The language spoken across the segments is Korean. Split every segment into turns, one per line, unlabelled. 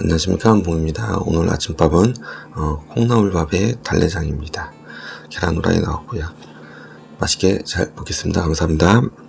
안녕하십니까 한봉입니다. 오늘 아침밥은 어, 콩나물밥에 달래장입니다. 계란 후라이 나왔고요. 맛있게 잘 먹겠습니다. 감사합니다.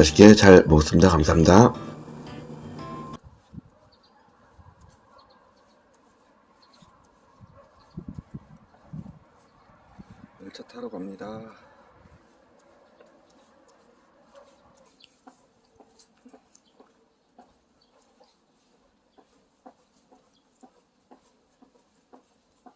맛있게 잘 먹었습니다. 감사합니다. 열차 타러 갑니다.